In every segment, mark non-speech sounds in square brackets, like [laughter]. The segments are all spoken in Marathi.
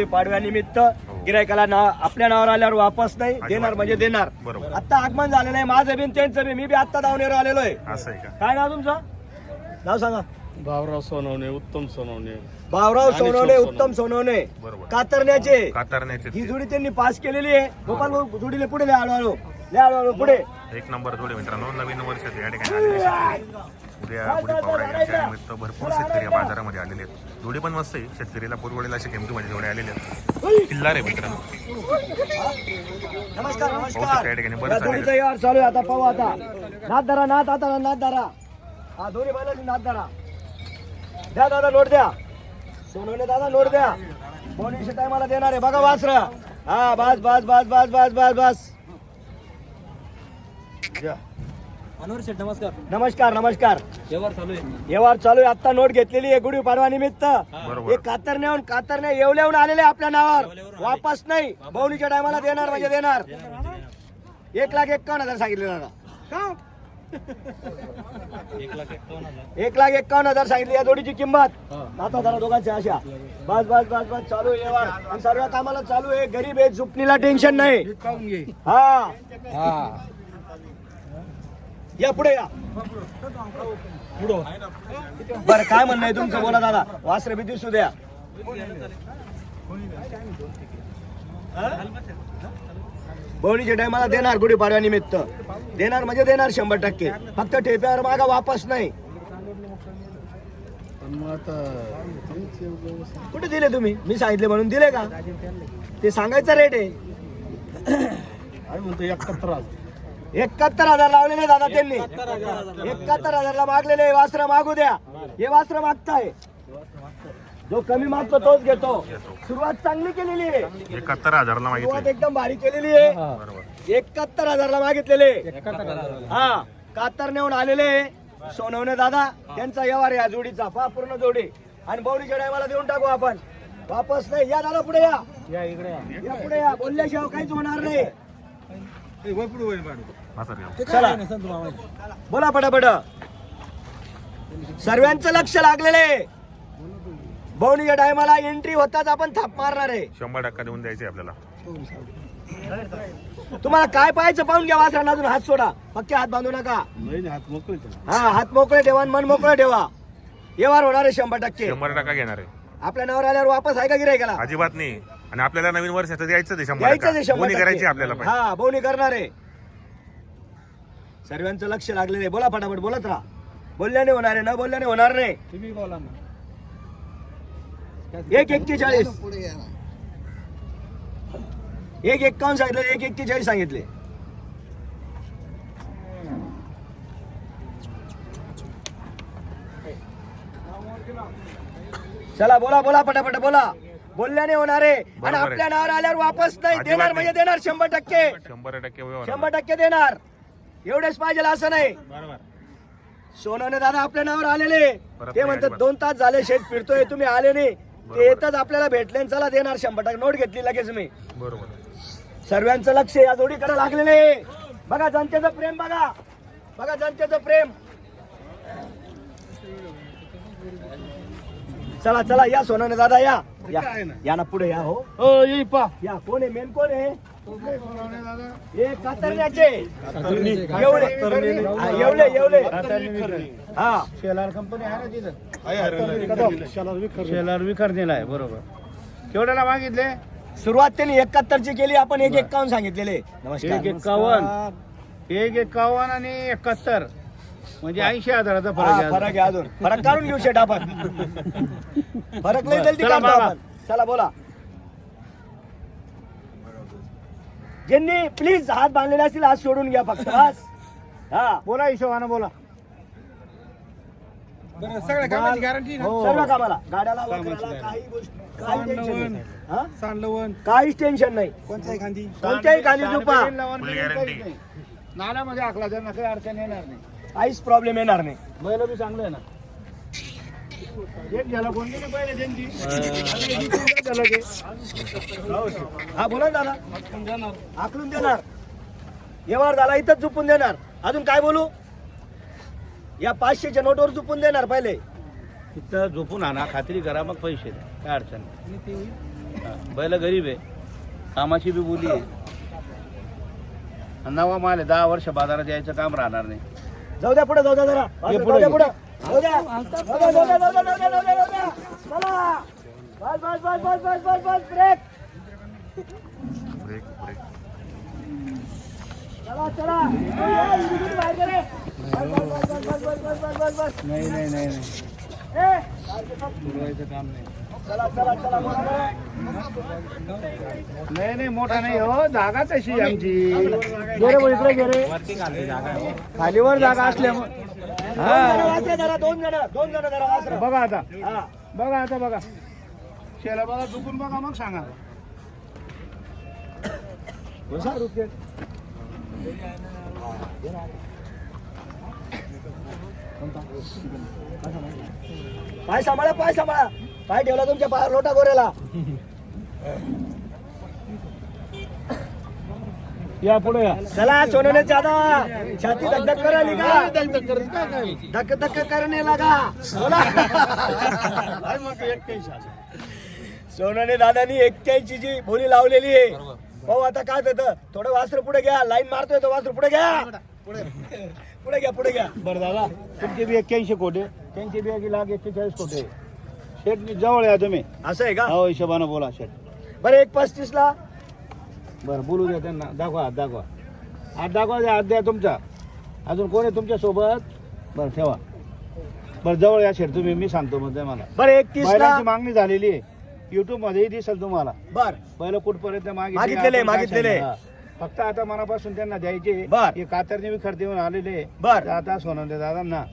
गुढी पाडव्यानिमित्त गिरायकाला ना आपल्या नावावर आल्यावर वापस नाही देणार म्हणजे देणार. बरोबर. आता आगमन झालेलं आहे माझं बिन त्यांचं बी. मी बी आत्ता दावणीवर आलेलो आहे. असं आहे का? काय नाव तुमचं? नाव सांगा. भावराव सोनवणे उत्तम सोनवणे. भाऊराव आणि सोनवणे. उत्तम सोनवणे. बरोबर. कातरण्याचे. कातरण्याचे ही जोडी त्यांनी पास केलेली आहे. गोपाल भाऊ जोडीले पुढे लय हळूहळू. लय हळूहळू पुढे. एक नंबर जोडे मित्रांनो नवीन वर्षात या ठिकाणी आलेले शेतकरी उद्या गुढीपाडवा यांच्या निमित्त भरपूर शेतकरी या बाजारामध्ये आलेले आहेत. जोडी पण मस्त आहे शेतकरीला पुरवडेल अशा किमतीमध्ये जोडे आलेले आहेत. किल्लार आहे मित्रांनो. नमस्कार पाहू नमस्कार. शकता या ठिकाणी आलेलं व्यवहार चालू आहे आता पाहू आता. नाथ धरा नाथ आता नाथ धरा. हा दोन्ही बैलाची नाथ धरा. द्या दादा नोट द्या. सोनवणे दादा नोट द्या. बोनीच्या टायमाला देणार आहे. बघा वासर. हा बस बस बस बस बस बस बस. अनवर शेठ नमस्कार. नमस्कार नमस्कार. व्यवहार चालू आहे. व्यवहार चालू आहे. आता नोट घेतलेली आहे गुढी पाडवा निमित्त. बरोबर. हे कातरण्याहून कातरण्या येवल्याहून आलेले आपल्या नावावर. वापस नाही. बहुणीच्या टायमाला देणार म्हणजे देणार. एक लाख एक्कावन्न हजार सांगितले दादा. एक लाख एक्कावन्न हजार. सांगितली या जोडीची किंमत. आता जरा दोघांच्या अशा. बस बस बस बस चालू आहे व्यवहार. आणि सर्व कामाला चालू आहे. गरीब आहे झुपणीला टेन्शन नाही. हा. या पुढे या. बरं काय म्हणणं आहे तुमचं? बोला दादा. वासरे बी दिसू द्या. बवणीच्या टायमाला देणार गुढीपाडव्या निमित्त. देणार म्हणजे देणार शंभर टक्के. फक्त ठेप्यावर मागा वापस नाही. कुठे दिले तुम्ही? मी सांगितले म्हणून दिले का? ते सांगायचा रेट आहे. [coughs] म्हणतो एकत्र एकाहत्तर हजार लावलेले दादा त्यांनी. एकाहत्तर हजारला मागलेले वास्त्र मागू द्या हे वास्त्र मागताय. जो कमी मागतो तोच घेतो. सुरुवात चांगली केलेली आहे. एकाहत्तर हजारला सुरुवात मागितले एकदम भारी केलेली आहे. बरोबर एकाहत्तर हजारला मागितलेले. हा कातर नेऊन आलेले सोनवणे दादा त्यांचा व्यवहार या जोडीचा. पा पूर्ण जोडी. आणि बौरीच्या टायमाला देऊन टाकू आपण. वापस नाही. या दादा पुढे या. या इकडे या. पुढे या. बोलल्याशिवाय काहीच होणार नाही. असं रे. चला. बोला पटापट. सर्वांचं लक्ष लागलेले. बवणीच्या टायमाला एंट्री होताच आपण थाप मारणार आहे. शंभर टक्का देऊन द्यायचे आपल्याला. तुम्हाला काय पाहायचं पाहून घ्या वासरांना अजून हात सोडा. फक्त हात बांधू नका. नाही नाही, हात मोकळे त्याला. हा हात मोकळे ठेवा आणि मन मोकळं ठेवा. व्यवहार होणार आहे शंभर टक्के. शंभर टक्का घेणार आहे. आपल्या नावावर आल्यावर वापस आहे का गिरायकाला अजिबात नाही. आणि आपल्याला नवीन वर्षाचं द्यायचं ते शंभर यायचं शंभर कोणी करायची टक्के. आपल्याला पाहिजे हा बोनी करणार आहे. सर्वांचं लक्ष लागलेलं आहे बोला फटाफट बोलत राहा. बोलल्याने होणार आहे न बोलल्याने होणार नाही. तुम्ही बोला ना. एक एक्केचाळीस. एक एक्कावन्न सांगितलं एक एक्केचाळीस सांगितले. चला बोला बोला पटापट बोला. बोलल्याने होणार आहे. आणि आहे. आपल्या नावावर आल्यावर वापस नाही देणार. म्हणजे देणार शंभर टक्के. शंभर टक्के व्यवहार शंभर टक्के देणार. एवढेच पाहिजे असं नाही. बरोबर. सोनाने दादा आपल्या नावावर आलेले. ते नाही म्हणतात. दोन तास झाले शेत फिरतोय तुम्ही आले नाही. ते येतच आपल्याला भेटले चला देणार शंभर टक्के. नोट घेतली लगेच मी. बरोबर. सर्वांचं लक्ष या जोडीकडे लागलेलं आहे. बघा जनतेचं प्रेम बघा. बघा जनतेचं प्रेम. चला चला या सोनाने दादा या. या. या ना पुढे या हो. हो पा. या कोण आहे? मेन कोण आहे? हे कातरण्याचे. एवढे हा, एवढे एवढे हा. शेलार कंपनी आहे ना तिथं? शेलार विकर दिला आहे बरोबर. केवढ्याला मागितले? सुरुवात त्यांनी एकाहत्तर ची केली आपण एक एक्कावन्न सांगितलेले. एक नमस्कार एक्कावन्न एक एक्कावन्न आणि एकाहत्तर. म्हणजे ऐंशी हजाराचा फरक आहे फरक आहे अजून. फरक काढून घेऊ शेट आपण. [laughs] फरक लई जलदी चला काढतो बाबा. आपण. चला बोला. ज्यांनी प्लीज हात बांधलेले असतील हात सोडून घ्या फक्त बस. हा. बोला हिशोबानं बोला. सगळ्या कामाची गॅरंटी हो. सर्व कामाला. गाड्याला काही गोष्ट काही टेन्शन नाही. हा? सांडलवण काहीच टेन्शन नाही. कोणत्याही खांदी. कोणत्याही खाली झोपा. नाल्यामध्ये आखला त्यांना काही अडचण येणार नाही. काहीच प्रॉब्लेम येणार नाही. बैल बी चांगलं आहे ना एक झाला कोणती नाही पहिले त्यांची आणि ही? हा बोला दादा. आकलून देणार. व्यवहार झाला इथंच झुपून देणार. अजून काय बोलू? या पाचशेच्या नोटवर झुपून देणार पहिले. तिथं झोपून आणा खात्री करा मग पैसे द्या. काय अडचण नाही. बैल गरीब आहे. कामाची बी बोली आहे. नवा माल आहे दहा वर्ष बाजारात यायचं काम राहणार नाही. जाऊ द्या पुढे जाऊ द्या जरा. द्या पुढे. नाही नाही मोठा नाही हो जागा तशी आमची बरोबर इकडे गेले खालीवर जागा असल्यामुळे दोन जण जरा दोन जण दोन जण जरा वासरे बघा आता हा बघा आता बघा शेला बघा दुखून बघा मग सांगा पाय सांभाळा पाय सांभाळा. पाय ठेवला तुमच्या पाय लोटा गोऱ्याला. या पुढे या. चला सोनवणे दादा छाती धक धक करायली का धक धक करणे लागा. बोला. सोनवणे दादानी एक्क्याऐंशी ची बोली लावलेली आहे. भाऊ आता काय होतं? थोडं वासरू पुढे घ्या. लाईन मारतोय तो वासरू पुढे घ्या. पुढे. घ्या पुढे घ्या. बरं दादा तुमचे बी एक्क्याऐंशी कोटे त्यांचे बी एक लाख एक्केचाळीस कोटे शेट जवळ या तुम्ही. असं आहे का? हो हिशोबानं बोला शेट बरं एक पस्तीस ला बरं बोलू द्या त्यांना. दाखवा हात दाखवा. हात दाखवा द्या हात द्या तुमचा. अजून कोण आहे तुमच्यासोबत? बरं ठेवा. बरं जवळ या शेट तुम्ही मी सांगतो मग ते मला. बरं एकतीस ला बैलांची मागणी झालेली आहे. युट्यूब मध्येही दिसेल तुम्हाला. बर. पहिलं कुठपर्यंत मागितले मागितलेले, आपण काय मागितलेले. सांगणार? हा. फक्त आता मनापासून त्यांना द्यायचे बर. हे कातरने विखर देऊन आलेले बर. तर आता सोनवणे दादांना.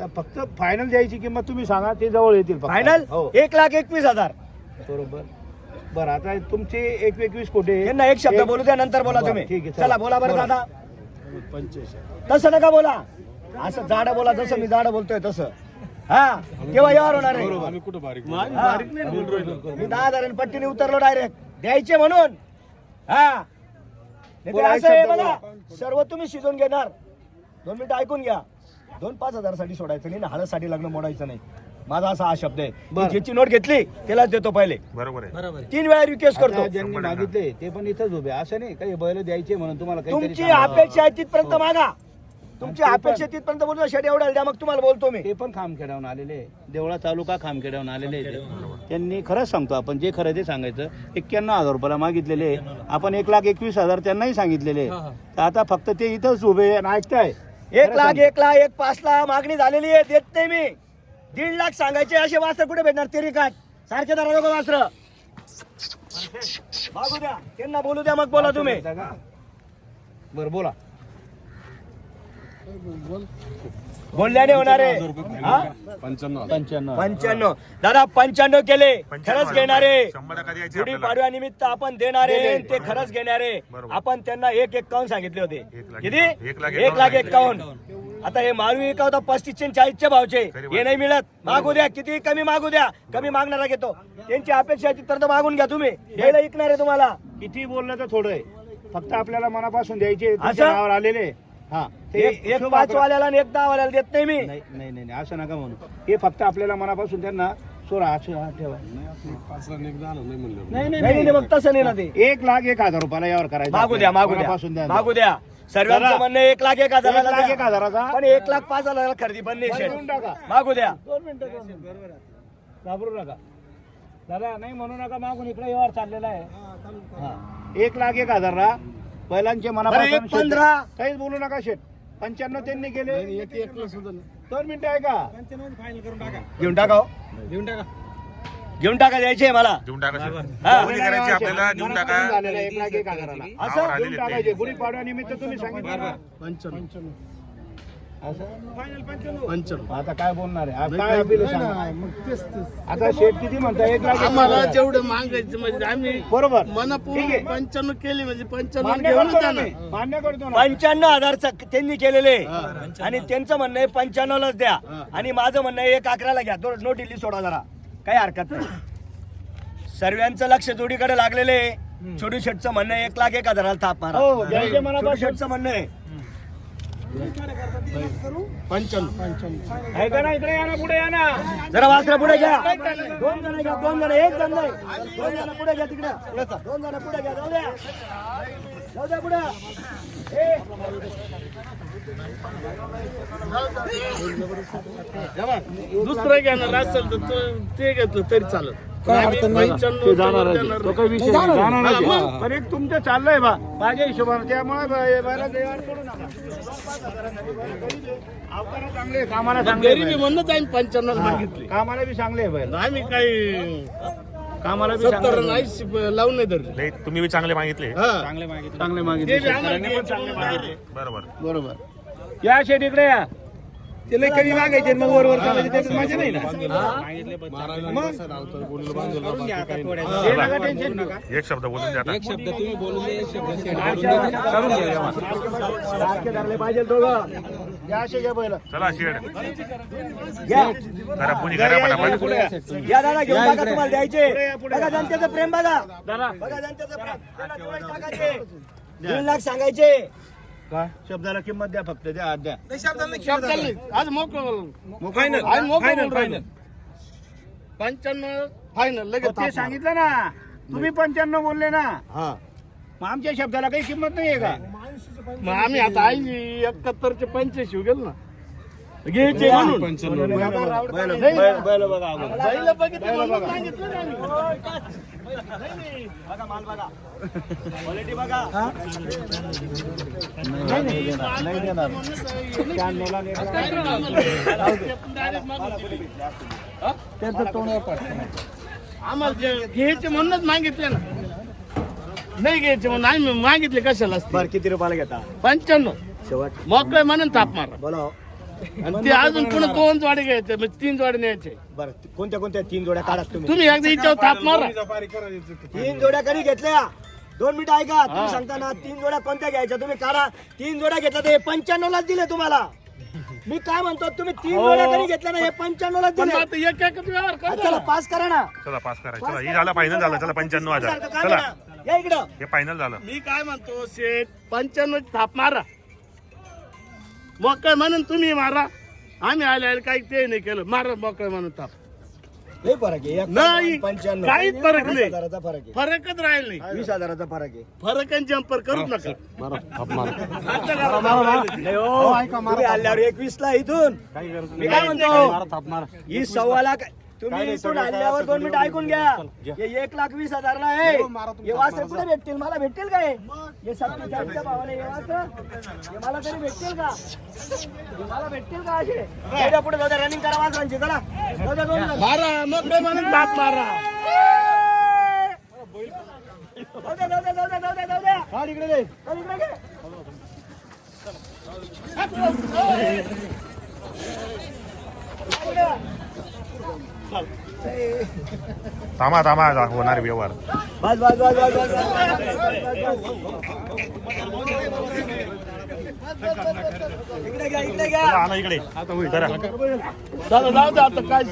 तर फक्त फायनल द्यायची किंमत तुम्ही सांगा ते जवळ येतील फक्त. फायनल हो. एक लाख एकवीस हजार. बरोबर. बरं आता तुमचे एक एकवीस कोटी यांना एक शब्द बोलू द्या नंतर बोला तुम्ही. ठीक आहे, चला. चला. बोला बरं. दादा. तसं नका बोला. असं जाड बोला जसं मी जाड बोलतोय तसं. हा केव्हा यावर होणार आहे? हा. मी दहा हजार पट्टीने उतरलो डायरेक्ट द्यायचे म्हणून. हा. नाही तर बोला, एक असं आहे शब्द बघा सर्व तुम्ही शिजून घेणार. दोन मिनिटं ऐकून घ्या. दोन पाच हजारसाठी सोडायचं नाही ना हळदसाठी लग्न मोडायचं नाही. माझा असा हा शब्द आहे. ज्याची नोट घेतली त्यालाच देतो पहिले. बरोबर आहे. तीन वेळा रिक्वेस्ट करतो. ज्यांनी मागितले ते पण इथंच उभे असं नाही काही बैल द्यायचे म्हणून तुम्हाला काहीतरी तुमची. अपेक्षा आहे तिथपर्यंत हो. मागा. तुमची अपेक्षा तिथपर्यंत बोलतो शेट एवढ्या द्या मग तुम्हाला बोलतो मी. ते पण खामखेड्यावरून आलेले देवळा तालुका खामखेड्यावरून आलेले. त्यांनी खरंच सांगतो आपण जे खरं ते सांगायचं. एक्क्याण्णव हजार रुपयाला मागितलेले आपण एक लाख एकवीस हजार त्यांनाही सांगितलेले तर आता फक्त ते इथंच उभे आणि ऐकताय. एक लाख एक लाख एक पाच लाख मागणी झालेली आहे. देत नाही मी. दीड लाख सांगायचे असे वास्त्र कुठे भेटणार? तेरी काय सारखे दरा लोक वास्त्र मागू द्या. त्यांना बोलू द्या मग बोला तुम्ही. बरं बोला. बोलल्याने होणार आहे. हा? पंच्याण्णव. पंच्याण्णव. दादा पंच्याण्णव केले. खरंच घेणारे. गुढी पाडव्यानिमित्त आपण देणारे ते खरंच घेणारे. आपण त्यांना एक एक्कावन्न सांगितले होते. एक लाख किती. एक लाख एक. एक्कावन्न आता हे मारू एकावता पस्तीसचे आणि चाळीसच्या भावचे हे नाही मिळत मागू द्या किती कमी मागू द्या कमी मागणारा घेतो त्यांची अपेक्षा आहे तिथपर्यंत मागून घ्या तुम्ही द्यायला ऐकणार आहे तुम्हाला किती बोललं तर थोडं आहे फक्त आपल्याला मनापासून द्यायचे असं? तुमच्या नावावर आलेले हा ते एक एक शुभ पाच आकडा- वाल्याला आणि एक दहा वाल्याला देत नाही मी नाही नाही नाही नाही, असं नका म्हणू हे फक्त आपल्याला मनापासून त्यांना सोळा हा ठेवा नाही नाही नाही मग तसं नाही ना ते एक लाख एक हजार रुपयाला यावर करायचं मागू द्या मागू मनापासून द्या मागू द्या सर्वांचं म्हणणं एक लाख एक हजाराला एक लाख द्या. एक हजाराचा? पण एक लाख पाच हजाराला खरेदी पण नाही. देऊन टाका. मागू द्या दोन मिनिटं दोन. घाबरू नका दादा नाही म्हणू नका मागून इकडे व्यवहार चाललेला आहे हा. एक लाख एक हजारला बैलांचे बरं, मनापासून एक पंधरा. काहीच बोलू नका शेट पंच्याण्णव त्यांनी केले दोन मिनिटं आहे का घेऊन टाका हो. घेऊन टाका द्यायचे मला. देऊन टाका सर. हा. बोली करायची आपल्याला देऊन टाका. मनापासून झालेलं आहे, एक लाख एक हजाराला असं नावावर देऊन आलेले टाकायचे ते. गुढी पाडव्यानिमित्त तुम्ही सांगितलं. ना? असं? आता काय बोलणार आहे? आ- काय अपील आहे सांगा. आता शेट किती म्हणता? एक लाख एक आम्हाला हजार. जेवढं मागायचं म्हणजे आम्ही बरोबर. ठीक. पंच्याण्णव केली म्हणजे पंच्याण्णव मान्य घेऊन करतो ना जाणार मी. मान्य करतो ना. पंच्याण्णव हजारचं त्यांनी केलेले. आणि त्यांचं म्हणणं आहे पंच्याण्णवलाच द्या. आणि माझं म्हणणं आहे एक अकराला घ्या. दो- नो दिल्ली सोडा जरा. काही हरकत नाही. सर्वांचं लक्ष जोडीकडे लागलेले आहे. छोटू शेटचं म्हणणं एक लाख एक हजाराला थाप मारा. हो, छोटू शेटचं म्हणणं आहे. आहे का ना इकडे या ना पुढे या ना. जरा वासरा पुढे घ्या. दोन जण घ्या दोन जण एक जण नाही. दोन जण पुढे घ्या तिकडे. दोन जण पुढे घ्या जाऊ द्या. जाऊ द्या पुढे. दुसरं घेणार असेल तर तो- ते घेतो तरी चालत पंच्याण्णव देणार तो काही विषय नाही. जाणारच आहे. पण एक तुमचं चाललंय बा. माझ्या हिशोबाने त्यामुळे ब- बैला देवाण करू नका. अवकारा चांगले आहे, कामाला चांगले आहे गरीबी बैल. म्हणूनच आम्ही पंच्याण्णव मागितले. कामाला बी चांगले आहे आम्ही काही कामाला बी सत्तर चांगले आहे. ऐंशी लावून नाही धरले. तुम्ही बी चांगले मागितले. हा. चांगले ते मागितले. बी आम्हाला शेतकऱ्यांनी पण चांगले मागितले. बरोबर. बरोबर. या शेट इकडे या. ते लय कमी मागायचे मग वर वर चालायचे त्याच्यात मजा नाही ना. हे? नका टेन्शन घेऊ. एक शब्द बोलून द्या आता. शब्द तुम्ही बोलून दे शब्द करून घ्या जेव्हा. सारखे धरले पाहिजे दोघं. या घ्या चला शेड घ्या करा पुणी करा पटापट. पुढे या. या. दादा घेऊन टाका तुम्हाला द्यायचे. बघा जनतेचं प्रेम बघा. दादा. बघा जनतेचं प्रेम. त्यांना दिवस टाकायचे दीड लाख सांगायचे. का शब्दाला किंमत द्या फक्त द्या आज द्या. आज मोकळं फायनल आज मोकळं फायनल बोलून फायनल राहिलो. पंच्याण्णव फायनल लगेच ते सांगितलं ना तुम्ही पंच्याण्णव बोलले ना हा. मग आमच्या शब्दाला काही किंमत नाहीये का? मग आम्ही आता आई एकाहत्तरचे पंच्याऐंशी गेलो ना. घ्यायचे म्हणून. बैल बैल- बैल बघा. अगोदर. जायला बघितलं म्हणून सांगितलं ना आम्ही. बघा माल बघा. क्वालिटी बघा. नाही, देणार. त्यांचं. आम्हाला जे घ्यायचे म्हणूनच मागितले ना. नाही घ्यायचे म्हणून आम्ही मागितले कशाला असते? बर किती रुपयाला घेता? पंच्याण्णव. शेवट. मोकळे म्हणून थाप मारा. बोला. आणि ते अजून पुन्हा दोन जोडे घ्यायचे म्हणजे तीन जोडे न्यायचे. बर कोणत्या कोणत्या तीन जोड्या काढात तुम्ही? तुम्ही एकदा हिच्यावर थाप मारा. तीन जोड्या कधी घेतल्या? दोन मिनिटं ऐका तुम्ही सांगता ना तीन जोड्या कोणत्या घ्यायच्या? तुम्ही काढा. तीन जोड्या घेतल्या तर हे पंच्याण्णव लाच दिले तुम्हाला. मी काय म्हणतो तुम्ही तीन जोड्या कधी घेतल्या ना हे पंच्याण्णव लाच पण दिले. आता एक व्यवहार हा, करा चला पास करा ना. चला पास करा. चला हे झालं फायनल झालं. चला पंच्याण्णव हजार. सारखं काय चला. म्हणा? या इकडं. हे फायनल झालं. मी काय म्हणतो शेठ पंच्याण्णव थाप मारा. मोकळ म्हणून तुम्ही मारा. आम्ही आले आले काही ते नाही केलं. मारा मोकळ म्हणून लय फरक आहे. एक नाही पंच्याण्णव. काहीच फरक नाही. हजाराचा फरक आहे. फरकच राहील नाही. वीस हजाराचा फरक आहे. फरक आणि जम्पर करूच नका. नाही हो. तुम्ही आल्यावर एकवीस ला इथून. मी काय म्हणतो? ही सव्वा लाख तुम्ही इथून आल्यावर दोन मिनिटं ऐकून घ्या. हे एक लाख वीस हजारला आहे हे वासर कुठे भेटतील? मला भेटतील काय? हे हे वासर. हे मला तरी भेटतील का? मला भेटतील का असे? पुढे जाऊ द्या. रनिंग करा वासरांची चला. जाऊ द्या दोन. मारा मोकळ म्हणून थाप मारा? जाऊ द्या जाऊ द्या जाऊ द्या जाऊ द्या जाऊ द्या. काढ इकडे दे. चल इकडे थांबा थांबा होणार व्यवहार. इकडे घ्या इकडे घ्या. चला आणा इकडे. करा. चला जाऊ दे आता काय.